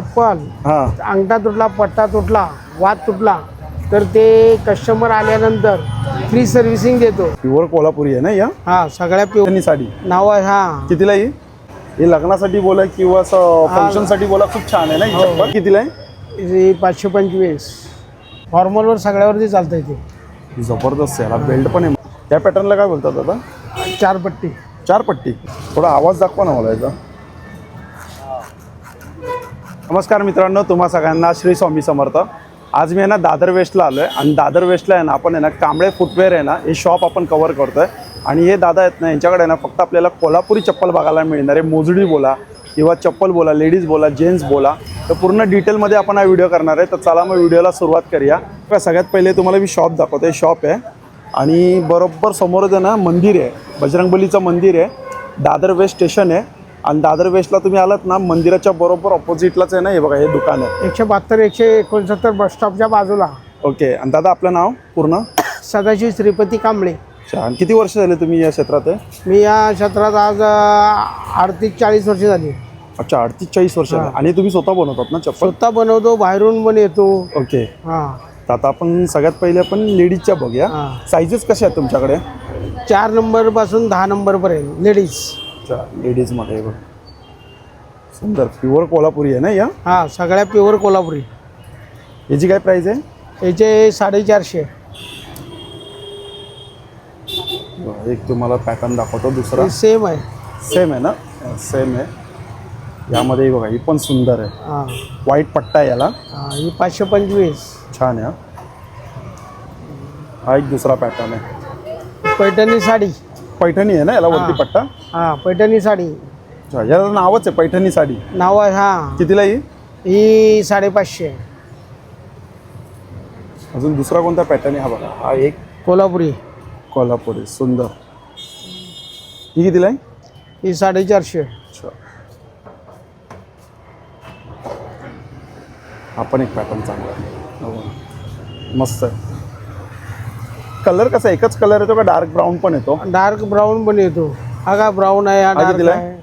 चप्पल हा. अंगठा तुटला पट्टा तुटला वाद तुटला तर ते कस्टमर आल्यानंतर फ्री सर्व्हिसिंग देतो. प्युअर कोल्हापुरी आहे ना या? हा सगळ्या त्यांनी साडी. नाव आहे हा. कितीला ही? हे लग्नासाठी बोला किंवा फंक्शनसाठी बोला खूप छान आहे ना ही हो. चप्पल कितीला आहे? हे पाचशे पंचवीस. फॉर्मलवर सगळ्यावरती चालतं इथे जबरदस्त आहे बेल्ट पण आहे. त्या पॅटर्नला काय बोलतात आता? चार पट्टी चार पट्टी थोडा आवाज दाखवा ना मला याचा. नमस्कार मित्रांनो तुम्हा सगळ्यांना श्री स्वामी समर्थ. आज मी आहे ना दादर वेस्टला आलो आहे आणि दादर वेस्टला आहे ना आपण आहे ना कांबळे फुटवेअर आहे ना हे शॉप आपण कवर करतो आहे आणि हे दादा आहेत ना यांच्याकडे आहे ना फक्त आपल्याला कोल्हापुरी चप्पल बघायला मिळणार आहे. मोजडी बोला किंवा चप्पल बोला लेडीज बोला जेंट्स बोला. तर पूर्ण डिटेलमध्ये आपण हा व्हिडिओ करणार आहे. तर चला मग व्हिडिओला सुरुवात करूया. बघा, सगळ्यात पहिले तुम्हाला मी शॉप दाखवतो. हे शॉप आहे. आणि बरोबर समोरच आहे ना मंदिर आहे बजरंगबलीचं मंदिर आहे. दादर वेस्ट स्टेशन आहे. आणि दादर वेस्टला तुम्ही आलात ना मंदिराच्या बरोबर ऑपोजिटलाच आहे ना हे बघा हे दुकान आहे. एकशे बहात्तर एकशे एकोणसत्तर बस स्टॉपच्या बाजूला. ओके आणि दादा आपलं नाव पूर्ण? सदाशिव श्रीपती कांबळे. अच्छा. आणि किती वर्ष झाले तुम्ही या क्षेत्रात आहे? मी या क्षेत्रात आज अडतीस चाळीस वर्ष झाली. अच्छा अडतीस चाळीस वर्ष झाले. आणि तुम्ही स्वतः बनवतात ना चप्पल? स्वतः बनवतो बाहेरून पण येतो. ओके हा. तर आता आपण सगळ्यात पहिले आपण लेडीजच्या बघूया. हा. साईजेस कशा आहेत तुमच्याकडे? चार नंबरपासून दहा नंबर पर्यंत लेडीज अच्छा लेडीजमध्ये बघ. सुंदर प्युअर कोल्हापुरी आहे ना या? हा सगळ्या प्युअर कोल्हापुरी. याची काय प्राईस आहे? याचे साडेचारशे. एक तुम्हाला पॅटर्न दाखवतो दुसरा. सेम आहे. सेम आहे ना? सेम आहे. यामध्ये बघा ही पण सुंदर आहे. हा. व्हाईट पट्टा आहे याला. हा, ही पाचशे पंचवीस. छान आहे हा. हा एक दुसरा पॅटर्न आहे. पैठणी साडी. पैठणी आहे ना याला वरती. पट्टा? हा पैठणी साडी. अच्छा याला नावच आहे पैठणी साडी. नाव आहे हा. कितीला ही? ही साडेपाचशे. अजून दुसरा कोणता पॅटर्न आहे? हा बघा हा एक. कोल्हापुरी. कोल्हापुरी सुंदर. ही कितीला आहे? ही साडेचारशे. अच्छा. हा पण एक पॅटर्न चांगला आहे. हो. मस्त आहे. कलर कसा? एकच कलर येतो का डार्क ब्राऊन पण येतो? डार्क ब्राऊन पण येतो. हा का ब्राऊन आहे हा हा डार्क कितीला आहे.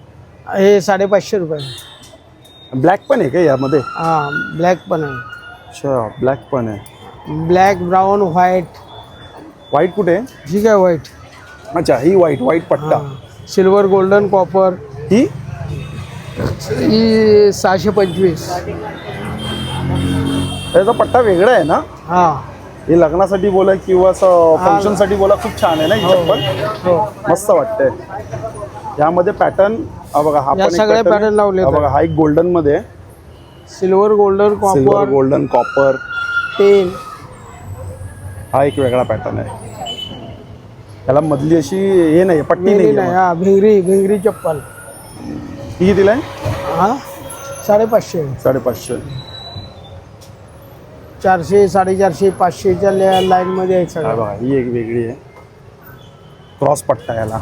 हे साडेपाचशे रुपये. ब्लॅक पण आहे का यामध्ये? हा ब्लॅक पण आहे. अच्छा ब्लॅक पण आहे. Black brown white. व्हाईट कुठे? आहे व्हाईट. अच्छा ही व्हाईट व्हाईट पट्टा. Silver golden copper. ही? ही सहाशे पंचवीस. त्याचा पट्टा वेगळा आहे ना? हा. हे लग्नासाठी बोला किंवा असं फंक्शनसाठी बोला खूप छान आहे ना ही चप्पल हो. मस्त वाटतंय. यामध्ये पॅटर्न बघा हा पण pattern. लावलेत. हा बघा हा एक गोल्डनमध्ये. Silver golden silver copper golden copper ten हा एक वेगळा पॅटर्न आहे. त्याला मधली अशी हे नाही पट्टी नाही. नाही हा भिंगरी भिंगरी चप्पल. ही कितीला आहे हा? साडेपाचशे. साडेपाचशे. चारशे साडेचारशे पाचशेच्या लाईनमध्ये आहेत हा सगळ्या बघा ही एक वेगळी आहे. क्रॉस पट्टा याला.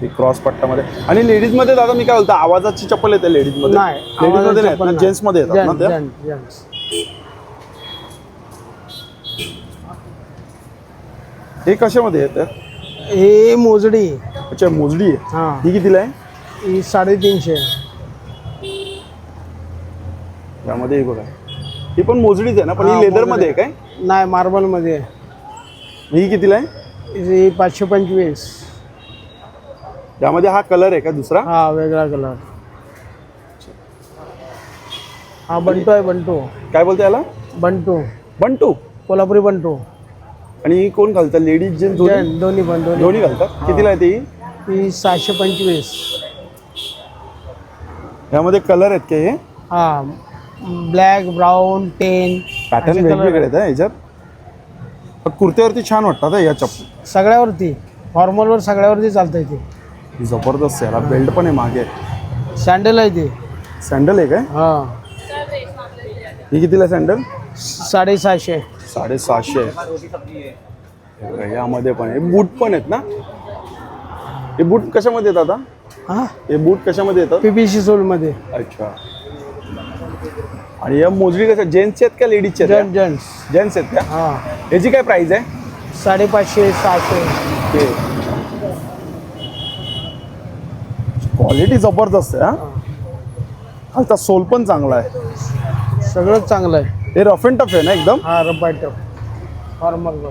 ही क्रॉस पट्टामध्ये. आणि लेडीजमध्ये दादा मी काय बोलतो आवाजाची चप्पल येते लेडीजमध्ये नाही लेडीजमध्ये नाही. जेंट्समध्ये येतात ना त्या? हे कशामध्ये येतं हे मोजडी. अच्छा मोजडी आहे. हा. ही कितीला आहे? ही साडेतीनशे. यामध्ये ही बघा. ही पण मोजडीच आहे ना? पण हा, ही लेदर. मध्ये आहे काय? नाही मार्बलमध्ये ही कितीला आहे? ही पाचशे पंचवीस. यामध्ये हा कलर आहे का दुसरा? हा वेगळा कलर हा बंटू आहे बंटू. काय बोलते याला? बंटू. बंटू. कोल्हापुरी बंटू. आणि कोण घालतात लेडीज जेंट्स दोन्ही? दोन्ही पण दोन्ही दोन्ही घालतात? कितीला आहे ती? ही सहाशे पंचवीस. यामध्ये कलर आहेत का हे? हा. ब्लॅक ब्राऊन टेन पॅटर्न वेगवेगळे आहेत हा याच्यात. पण कुर्त्यावरती छान वाटतात हा या चप्पल. सगळ्यावरती. फॉर्मलवर सगळ्यावरती चालतं ते. जबरदस्त आहे याला बेल्ट पण आहे मागे. सँडल आहे ते. सँडल आहे काय? हा. ही कितीला सँडल साडेसहाशे. साडेसहाशे. हे बघा, यामध्ये पण आहे. बूट पण आहेत ना? हे बूट कशामध्ये येतात आता हा? हे बूट कशामध्ये येतात? पीपीसी सोलमध्ये. अच्छा. आणि या मोजडी कशा जेंट्सचे आहेत का लेडीजचे आहेत जेंट जेंट्स जेंट्स आहेत का? हा. याची काय प्राइस आहे? साडेपाचशे सहाशे. ते क्वालिटी जबरदस्त आहे हा? खालचा सोल पण चांगला आहे. सगळंच चांगलं आहे. हे रफ अँड टफ आहे ना एकदम? हा रब्बाई टप फॉर्मल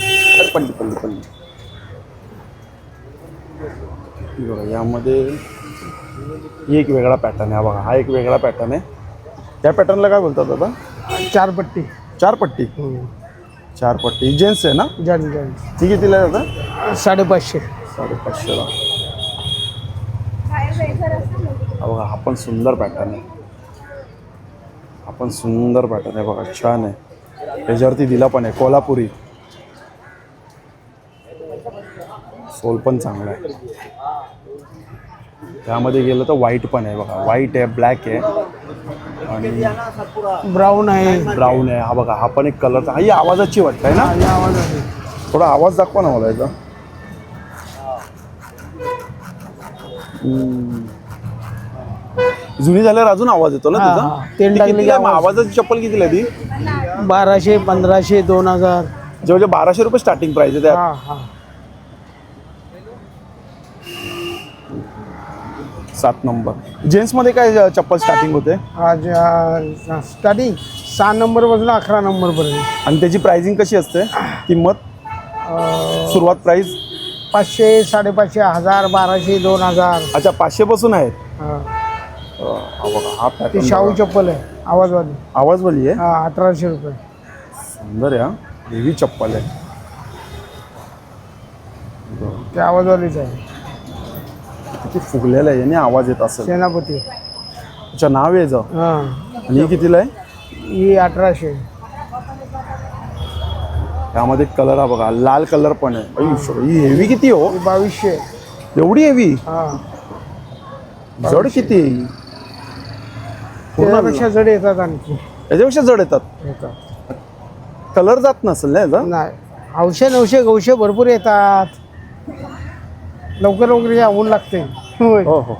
अरे पल्ली हे बघा यामध्ये ही एक वेगळा पॅटर्न आहे. हा बघा हा एक वेगळा पॅटर्न आहे. त्या पॅटर्नला काय बोलतात आता? चार पट्टी चार पट्टी चार पट्टी जेंट्स आहे ना? जन जन ती कितीला आहे दादा साडेपाचशे. साडेपाचशेला. हा बघा हा पण सुंदर पॅटर्न आहे. हा पण सुंदर पॅटर्न आहे. बघा छान आहे. त्याच्यावरती दिला पण आहे. कोल्हापुरी. सोल पण चांगला आहे. त्यामध्ये गेलं तर व्हाईट पण आहे बघा. व्हाईट आहे ब्लॅक आहे. आणि ब्राऊन आहे. ब्राऊन आहे. हा बघा हा पण एक कलरचा ही आवाजाची वाटत आहे ना? आवाज थोडा आवाज दाखवा ना मला याचा. जुनी झाल्यावर अजून आवाज येतो ना हा, तिचा. तेल ती टाकली कितीला की आहे? मग आवाज. आवाजाची चप्पल कितीला आहे ती? बाराशे पंधराशे दोन हजार. जवळजवळ बाराशे रुपये स्टार्टिंग प्राइस आहे त्या. हा हा. सात नंबर. जेंट्समध्ये काय चप्पल स्टार्टिंग होते? आज स्टार्टिंग सहा नंबरपासून अकरा नंबर पर्यंत. आणि त्याची प्राइसिंग कशी असते? किंमत? सुरुवात प्राइस पाचशे साडेपाचशे हजार बाराशे दोन हजार. अच्छा पाचशे पासून आहेत? हा. अ, हा बघा हा ती शाहू चप्पल आहे आवाजवाली. आवाज बोली आहे? हा अठराशे रुपये. सुंदर आहे हा. हेवी चप्पल आहे. ते आवाजवालीच आहे. किती फुगलेलं आहे याने आवाज येत असेल. सेनापती. अच्छा नाव आहे याचं? हा. आणि हे कितीला आहे? ही अठराशे. त्यामध्ये कलर हा बघा लाल कलर पण आहे. ही हेवी किती हो? ही बावीसशे. एवढी हेवी हा. जड किती आहे ही? पूर्ण त्याच्यापेक्षा जड येतात आणखी. याच्यापेक्षा जड येतात? येतात. कलर जात नसेल ना याचा? नाही. औषध नवशे गवशे भरपूर येतात. लवकर लवकर या ऊन लागते. होय. हो हो.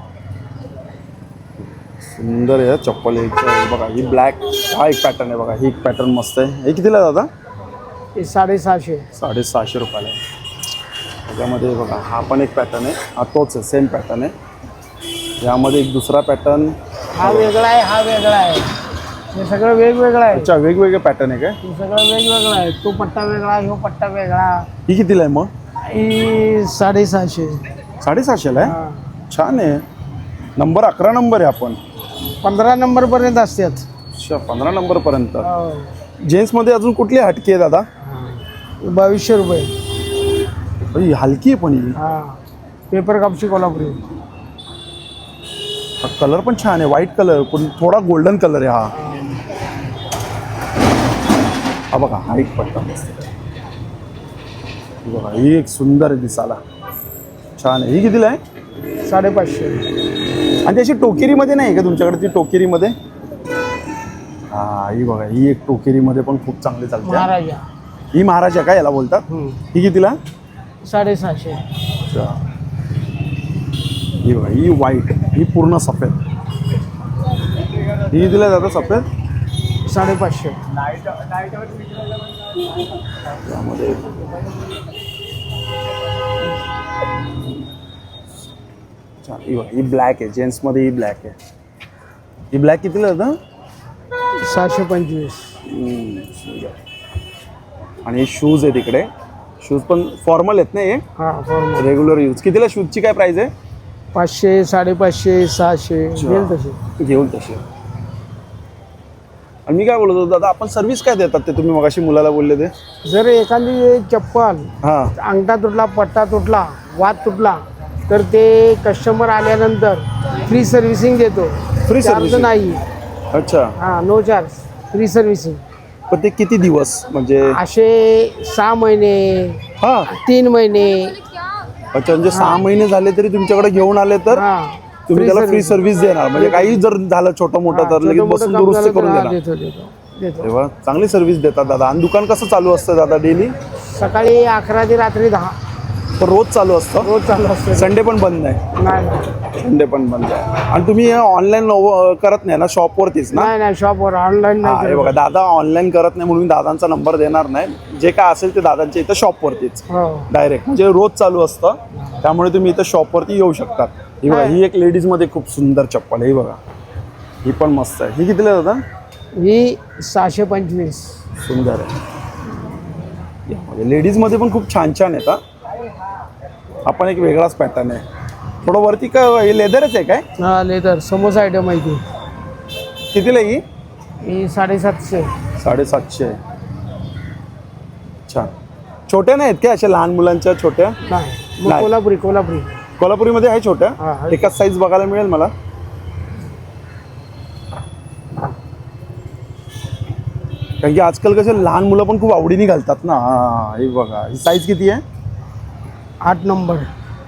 सुंदर आहे चप्पल बघा ही ब्लॅक हा एक पॅटर्न आहे बघा ही एक पॅटर्न मस्त आहे. हे कितीला दादा? हे साडेसहाशे. साडेसहाशे रुपयाला आहे. त्याच्यामध्ये बघा हा पण एक पॅटर्न आहे. हा तोच आहे सेम पॅटर्न आहे. यामध्ये एक दुसरा पॅटर्न हा वेगळा आहे हा वेगळा आहे. हे सगळं वेगवेगळं आहे. अच्छा वेगवेगळे पॅटर्न आहे काय? हे सगळं वेगवेगळं आहे. तो पट्टा वेगळा ह्यो पट्टा वेगळा. ही कितीला आहे मग? ही साडेसहाशे. साडेसहाशेला आहे? हा. छान आहे. नंबर अकरा नंबर आहे आपण. पंधरा नंबर पर्यंत असतात. अच्छा पंधरा नंबरपर्यंत. हो. जेंट्समध्ये अजून कुठली हटकी आहे दादा? बावीसशे रुपये. ही हलकी आहे पण ही. हा. पेपर कापशी कोल्हापुरी. हा कलर पण छान आहे व्हाईट कलर पण थोडा गोल्डन कलर आहे हा. हा बघा हा एक पट्टा. मस्त आहे. बघा ही एक सुंदर आहे दिसाला छान आहे. ही कितीला आहे? साडेपाचशे. आणि त्याची टोकेरीमध्ये नाही का तुमच्याकडे ती टोकेरीमध्ये? हा ही बघा ही एक टोकेरीमध्ये पण खूप चांगली चालते. हा. महाराजा. ही महाराजा काय याला बोलतात. ही कितीला? साडेसहाशे. अच्छा. ही बघा ही व्हाईट ही पूर्ण सफेद. ही कितीला जातं सफेद? साडेपाचशे. त्यामध्ये ही बघा ही ब्लॅक आहे जेंट्समध्ये ही ब्लॅक आहे. ही ब्लॅक कितीला जातं सहाशे पंचवीस. आणि शूज आहे तिकडे शूज पण फॉर्मल आहेत ना हे? हा फॉर्मल रेग्युलर यूज कितीला शूजची काय प्राइस आहे? पाचशे साडेपाचशे सहाशे. घेईल तसे घेऊन तसे आणि मी काय बोलत होतो दादा आपण सर्व्हिस काय देतात ते तुम्ही मगाशी मुलाला बोलले ते? जर एखादी चप्पल हां. अंगठा तुटला पट्टा तुटला वाद तुटला तर ते कस्टमर आल्यानंतर फ्री सर्व्हिसिंग देतो. Charge servicing? नाही. अच्छा. हा नो चार्ज फ्री सर्व्हिसिंग पण ते किती दिवस? म्हणजे असे सहा महिने हां. तीन महिने. अच्छा म्हणजे सहा महिने झाले तरी तुमच्याकडे घेऊन आले तर हा. तुम्ही त्याला फ्री सर्व्हिस देणार. म्हणजे काही जर झालं छोटं मोठं तर लगेच बसून दुरुस्त करून देणार. देतो देतो देतो. तेव्हा चांगली सर्व्हिस देतात दादा. आणि दुकान कसं चालू असतं दादा डेली सकाळी अकरा ते रात्री दहा. तर रोज चालू असतं. रोज चालू असते. संडे पण बंद नाही. नाही नाही. संडे पण बंद आहे. आणि तुम्ही ऑनलाईन करत नाही ना शॉपवरतीच ना? नाही नाही शॉपवर ऑनलाईन हा, नाही हे. बघा दादा ऑनलाईन करत नाही म्हणून मी दादांचा नंबर देणार नाही. जे काय असेल ते दादांच्या इथं शॉपवरतीच हो. डायरेक्ट म्हणजे रोज चालू असतं. त्यामुळे तुम्ही इथं शॉपवरती येऊ शकतात ही बघा आहे. ही एक लेडीजमध्ये खूप सुंदर चप्पल आहे ही बघा. ही पण मस्त आहे. ही कितीला आहे दादा? ही सहाशे पंचवीस. सुंदर आहे. यामध्ये लेडीजमध्ये पण खूप छान छान आहेत हा. आपण एक वेगळाच पॅटर्न आहे. थोडं वरती का हे लेदरच आहे काय? हा लेदर समोसा आयटम आहे ती कितीला ही? ही साडेसातशे. साडेसातशे. छान. छोट्या नाही आहेत काय अशा लहान मुलांच्या छोट्या? नाही. मग नाही. कोल्हापुरी कोल्हापुरी. कोल्हापुरीमध्ये आहे छोट्या? आहे. एकाच साईज बघायला मिळेल मला. कारण की आजकाल कसे लहान मुलं पण खूप आवडीने घालतात ना. हा हे बघा. ही साईज किती आहे? आठ नंबर.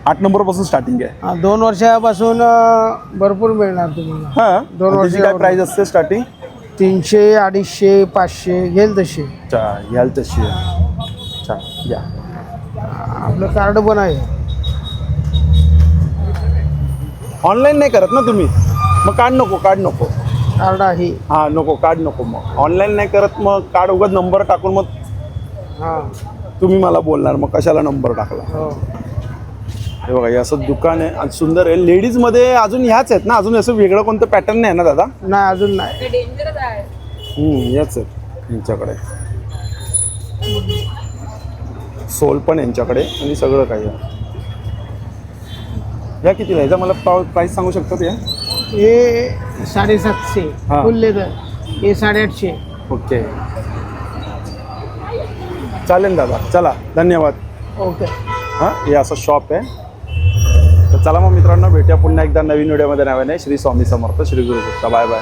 आठ नंबरपासून स्टार्टिंग आहे. हा, दोन वर्षापासून अं, भरपूर मिळणार तुम्हाला. हा दोन त्याची काय. प्राइस असते स्टार्टिंग तीनशे अडीचशे पाचशे घेईल तसे अच्छा घ्याल तशी आहे. अच्छा घ्या. आपलं कार्ड पण आहे. ऑनलाईन नाही करत ना तुम्ही? मग कार्ड नको कार्ड नको. कार्ड आहे. हां नको कार्ड नको मग. ऑनलाईन नाही करत मग कार्ड उगाच नंबर टाकून मग हां. तुम्ही मला बोलणार मग कशाला नंबर टाकला? हो. हे बघा हे असं दुकान आहे आणि सुंदर आहे. लेडीजमध्ये अजून ह्याच आहेत ना? अजून असं वेगळं कोणतं पॅटर्न नाही ना दादा? नाही अजून नाही. हम्म, याच आहेत यांच्याकडे. सोल पण यांच्याकडे आणि सगळं काही आहे. या कितीला याचा मला प्राईस सांगू शकतात या हे साडेसातशे हा. फुल लेदर हे साडेआठशे. ओके चालेल दादा. चला धन्यवाद. ओके हां हे असं शॉप आहे. तर चला मग मित्रांनो भेटूया पुन्हा एकदा नवीन व्हिडिओमध्ये नव्याने श्री स्वामी समर्थ श्री गुरु बाय बाय